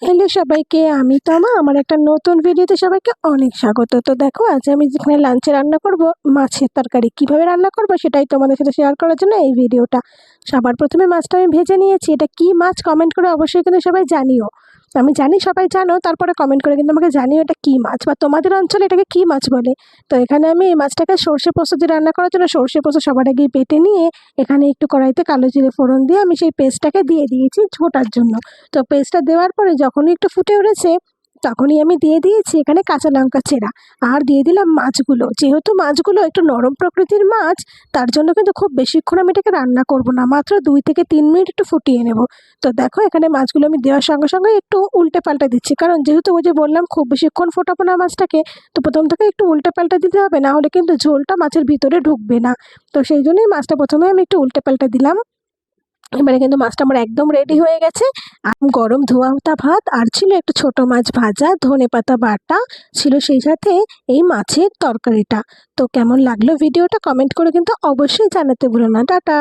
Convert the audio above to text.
Hello সবাইকে, আমি তমা। আমার একটা নতুন ভিডিওতে সবাইকে অনেক স্বাগত। তো দেখো, আজ আমি যেখানে লাঞ্চে রান্না করব, মাছের তরকারি। কীভাবে রান্না করব সেটাই তোমাদের সাথে শেয়ার করার জন্য এই ভিডিওটা। সবার প্রথমে মাছটা আমি ভেজে নিয়েছি। এটা কি মাছ? কমেন্ট করে অবশ্যই কিন্তু সবাই জানিও। আমি জানি সবাই জানো, তারপরে কমেন্ট করে কিন্তু আমাকে জানি এটা কী মাছ বা তোমাদের অঞ্চলে এটাকে কী মাছ বলে। তো এখানে আমি এই মাছটাকে সর্ষে পোস্ত দিয়ে রান্না করার জন্য সর্ষে পোস্ত সবার আগে পেটে নিয়ে এখানে একটু কড়াইতে কালো জিরে ফোড়ন দিয়ে আমি সেই পেস্টটাকে দিয়ে দিয়েছি ছোটার জন্য। তো পেস্টটা দেওয়ার পরে যখনই একটু ফুটে উঠেছে তখনই আমি দিয়ে দিয়েছি এখানে কাঁচা লঙ্কা চেরা। আর দিয়ে দিলাম মাছগুলো। যেহেতু মাছগুলো একটু নরম প্রকৃতির মাছ, তার জন্য কিন্তু খুব বেশিক্ষণ আমি এটাকে রান্না করব না। মাত্র দুই থেকে তিন মিনিট একটু ফুটিয়ে নেব। তো দেখো, এখানে মাছগুলো আমি দেওয়ার সঙ্গে সঙ্গে একটু উল্টে পাল্টে দিচ্ছি। কারণ যেহেতু ওই যে বললাম, খুব বেশিক্ষণ ফোটাবো না মাছটাকে, তো প্রথম থেকে একটু উল্টে পাল্টে দিতে হবে। না হলে কিন্তু ঝোলটা মাছের ভিতরে ঢুকবে না। তো সেই জন্যই মাছটা প্রথমে আমি একটু উল্টে পাল্টে দিলাম। এবারে কিন্তু মাছটা আমার একদম রেডি হয়ে গেছে। গরম ধোয়াটা ভাত, আর ছিল একটু ছোট মাছ ভাজা, ধনে পাতা বাটা ছিল সেই সাথে এই মাছের তরকারিটা। তো কেমন লাগল ভিডিওটা কমেন্ট করে কিন্তু অবশ্যই জানাতে ভুলো না। টাটা!